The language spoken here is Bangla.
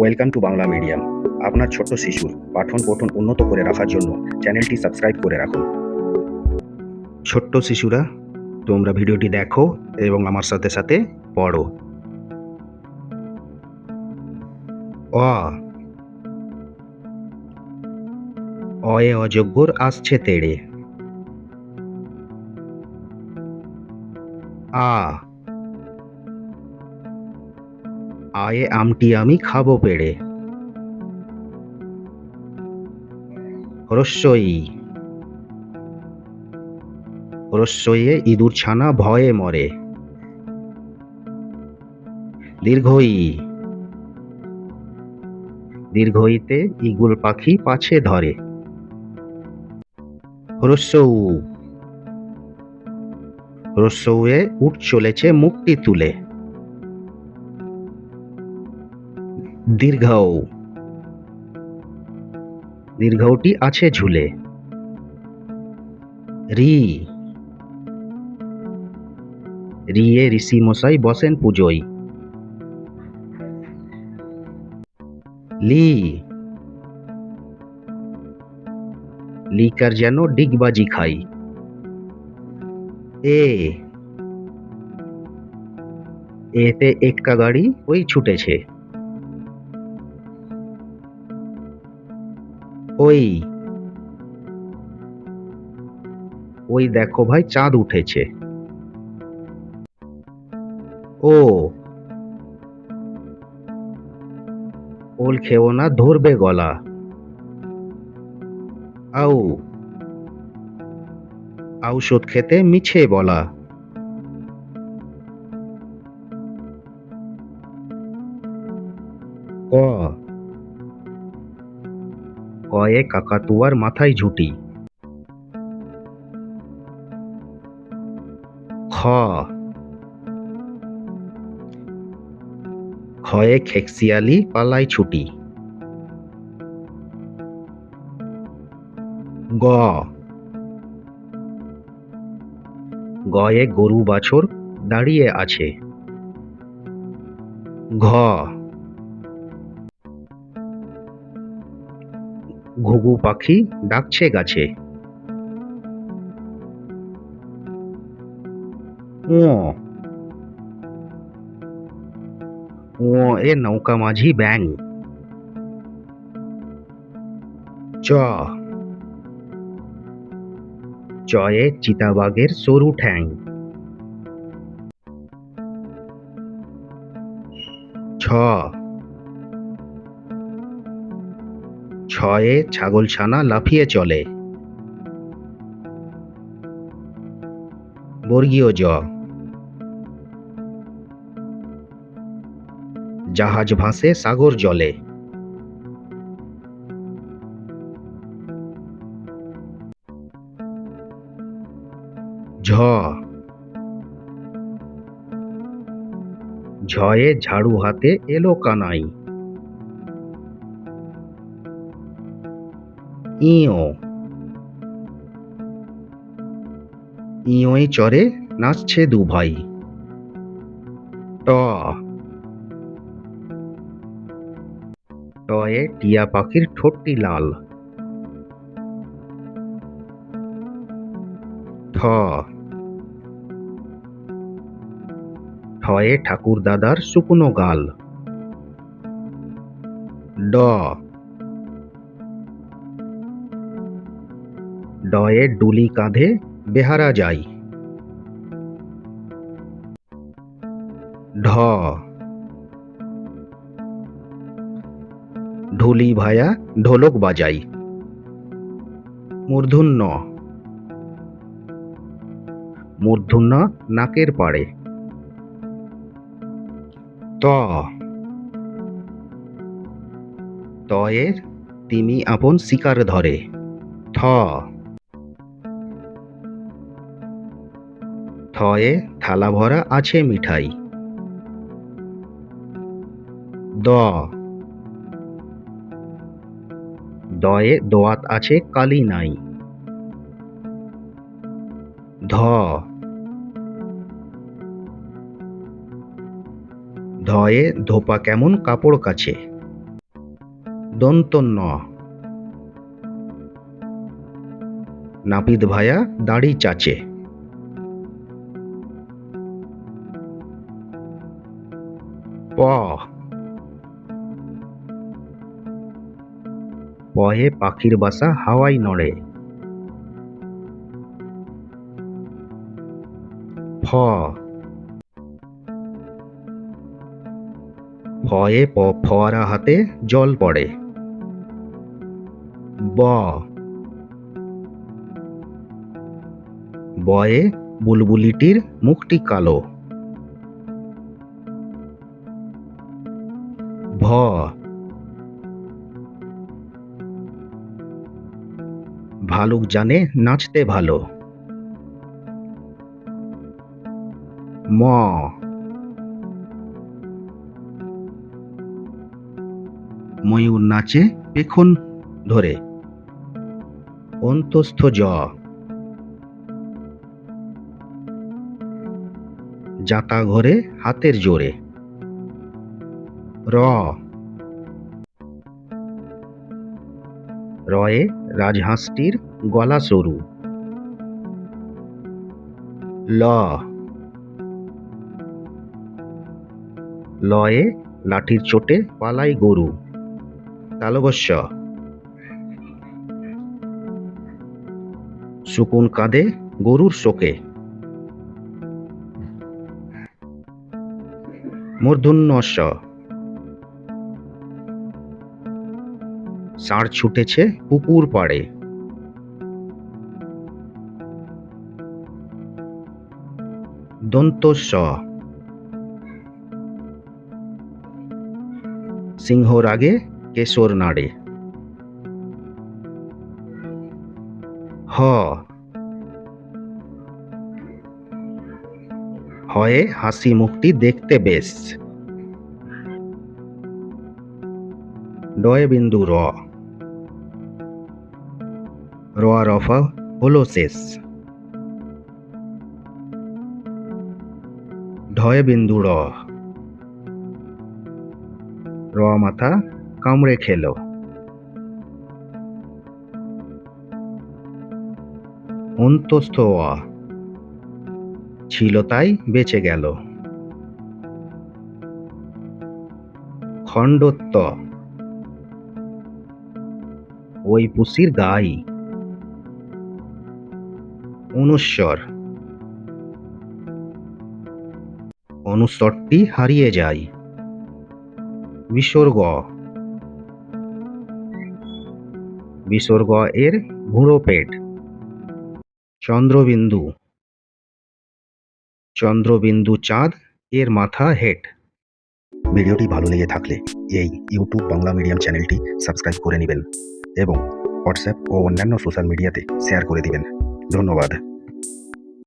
ওয়েলকাম টু বাংলা মিডিয়াম আপনার ছোট্ট শিশুর পাঠন পঠন উন্নত করে রাখার জন্য চ্যানেলটি সাবস্ক্রাইব করে রাখুন। ছোট্ট শিশুরা, তোমরা ভিডিওটি দেখো এবং আমার সাথে সাথে পড়ো। অ। অয়ে অযোগ্যর আসছে তেড়ে। আ। আয়ে আমটি আমি খাব পেড়ে। রস্যই। রস্যইয়ে ইঁদুর ছানা ভয়ে মরে। দীর্ঘই। দীর্ঘইতে ইগুল পাখি পাছে ধরে। রস্যৌ রস্যৌয়ে উঠ চলেছে মুক্তি তুলে। দীর্ঘৌ দীর্ঘটি আছে ঝুলে। রি। রিয়ে ঋষি মশাই বসেন পুজোয়। লি। লিকার যেন ডিগবাজি খাই এ। এতে এক্কা গাড়ি ওই ছুটেছে। ওই। ওই দেখো ভাই, চাঁদ উঠেছে। ও। ওল খেও না, ধরবে গলা। আউ। ঔষধ খেতে মিছে বলা। কয়ে কাকাতুয়ার মাথায় ঝুটি। খ। খয়ে খেকসিয়ালি পালাই ছুটি। গ। গয়ে গরু বাছর দাঁড়িয়ে আছে। ঘ। ঘুঘু পাখি ডাকছে গাছে। এ নৌকা মাঝি ব্যাং চ। চয়ে চিতাবাগের সরু ঠ্যাং। ছ। ছয়ে ছাগলছানা লাফিয়ে চলে। বর্গীয় জ। জাহাজ ভাসে, সাগর জলে। ঝ। ঝয়ে ঝাড়ু হাতে এলো কানাই। ইও ইয়োই চরে নাচছে দু ভাই ট। টয়ে টিয়া পাখির ঠোঁটটি লাল। ঠ। ঠয়ে ঠাকুর দাদার শুকনো গাল। ড। ডয়ে ডুলি কাঁধে বেহারা যাই। ঢ। ঢুলি ভায়া ঢোলক বাজাই। মূর্ধন্য। মূর্ধন্য নাকের পাড়ে। ত। তয়ের তিমি আপন শিকার ধরে। থ। থয়ে থালা ভরা আছে মিঠাই। দ। দয়ে দোয়াত আছে কালি নাই। ধ। ধয়ে ধোপা কেমন কাপড় কাছে। দন্ত ন নাপিত ভায়া দাড়ি চাচে। পয়ে পাখির বাসা হাওয়াই নড়ে। ফ। ফয়ে প, ফোয়ারা হাতে জল পড়ে। ব। বয়ে বুলবুলিটির মুখটি কালো। ভালুক জানে নাচতে ভালো। ম। ময়ূর নাচে পেখন ধরে। অন্তস্থ জ। যাতা ঘরে হাতের জোরে। র। রয়ে রাজহাঁসটির গলা সরু। ল। লয়ে লাঠির চোটে পালাই গরু। তালবস্য সুকুন কাঁদে গরুর শোকে। মূর্ধন্য স ছুটেছে পুকুর পাড়ে। দন্ত সিংহর আগে কেশর নাড়ে। হ। হয়ে হাসি মুখটি দেখতে বেশ। ডয় বিন্দু র। র রফা হলো শেষ। ঢয় বিন্দু র। মাথা কামড়ে খেলো। অন্তস্থ অ। ছিল তাই বেঁচে গেল। খণ্ডত্ব। ওই পুষির গাই। অনুস্বর। অনুস্বরটি হারিয়ে যায়। বিসর্গ। বিসর্গ এর ভুঁড়ো পেট। চন্দ্রবিন্দু। চন্দ্রবিন্দু চাঁদ এর মাথা হেড ভিডিওটি ভালো লেগে থাকলে এই ইউটিউব বাংলা মিডিয়াম চ্যানেলটি সাবস্ক্রাইব করে নেবেন এবং হোয়াটসঅ্যাপ ও অন্যান্য সোশ্যাল মিডিয়াতে শেয়ার করে দিবেন। ধন্যবাদ